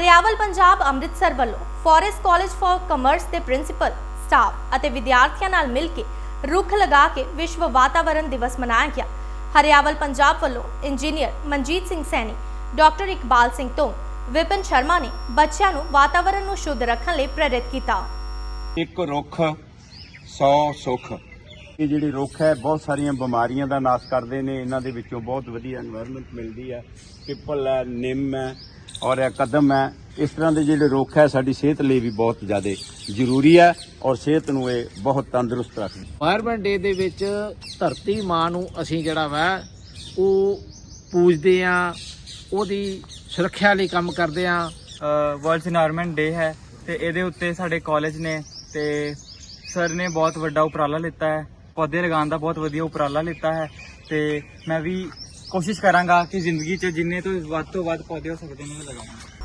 ਹਰਿਆਵਲ ਪੰਜਾਬ ਅੰਮ੍ਰਿਤਸਰ ਵੱਲੋਂ forest college for commerce ਦੇ principal staff ਅਤੇ ਵਿਦਿਆਰਥੀਆਂ ਨਾਲ ਮਿਲ ਕੇ ਰੁੱਖ ਲਗਾ ਕੇ ਵਿਸ਼ਵ ਵਾਤਾਵਰਣ ਦਿਵਸ ਮਨਾਇਆ ਗਿਆ। ਹਰਿਆਵਲ ਪੰਜਾਬ ਵੱਲੋਂ ਇੰਜੀਨੀਅਰ ਮਨਜੀਤ ਸਿੰਘ ਸੈਣੀ, ਡਾਕਟਰ ਇਕਬਾਲ ਸਿੰਘ ਤੋਂ ਵਿਪਨ ਸ਼ਰਮਾ ਨੇ ਬੱਚਿਆਂ ਨੂੰ ਵਾਤਾਵਰਣ ਨੂੰ ਸ਼ੁੱਧ ਰੱਖਣ ਲਈ ਪ੍ਰੇਰਿਤ ਕੀਤਾ। ਇੱਕ ਰੁੱਖ 100 ਸੁੱਖ। ਇਹ ਜਿਹੜੇ ਰੁੱਖ ਹੈ, ਬਹੁਤ ਸਾਰੀਆਂ ਬਿਮਾਰੀਆਂ ਦਾ ਨਾਸ਼ ਕਰਦੇ ਨੇ। ਇਹਨਾਂ ਦੇ ਵਿੱਚੋਂ ਬਹੁਤ ਵਧੀਆ এনवायरमेंट ਮਿਲਦੀ ਹੈ। ਪਿੱਪਲ ਹੈ, ਨਿੰਮ ਹੈ ਔਰ ਇਹ ਕਦਮ ਹੈ ਇਸ ਤਰ੍ਹਾਂ ਦੇ ਜਿਹੜੇ ਰੁੱਖ ਹੈ ਸਾਡੀ ਸਿਹਤ ਲਈ ਵੀ ਬਹੁਤ ਜ਼ਿਆਦਾ ਜ਼ਰੂਰੀ ਹੈ ਔਰ ਸਿਹਤ ਨੂੰ ਇਹ ਬਹੁਤ ਤੰਦਰੁਸਤ ਰੱਖਦੀ এনवायरमेंट ਡੇ ਦੇ ਵਿੱਚ ਧਰਤੀ ਮਾਂ ਨੂੰ ਅਸੀਂ ਜਿਹੜਾ ਵਾ ਉਹ ਪੂਜਦੇ ਆ ਉਹਦੀ ਸੁਰੱਖਿਆ ਲਈ ਕੰਮ ਕਰਦੇ ਆ ਵਰਲਡ এনवायरमेंट ਡੇ ਹੈ ਤੇ ਇਹਦੇ ਉੱਤੇ ਸਾਡੇ ਕਾਲਜ ਨੇ ਤੇ ਸਰ ਨੇ ਬਹੁਤ ਵੱਡਾ ਉਪਰਾਲਾ ਲਿੱਤਾ ਹੈ ਪੌਦੇ ਲਗਾਉਣ ਦਾ ਬਹੁਤ ਵਧੀਆ ਉਪਰਾਲਾ ਲਿੱਤਾ ਹੈ ਤੇ ਮੈਂ ਵੀ ਕੋਸ਼ਿਸ਼ ਕਰਾਂਗਾ ਕਿ ਜ਼ਿੰਦਗੀ 'ਚ ਜਿੰਨੇ ਤੋਂ ਵੱਧ ਤੋਂ ਵੱਧ ਪੌਦੇ ਹੋ ਸਕਦੇ ਨੇ, ਮੈਂ ਲਗਾਵਾਂ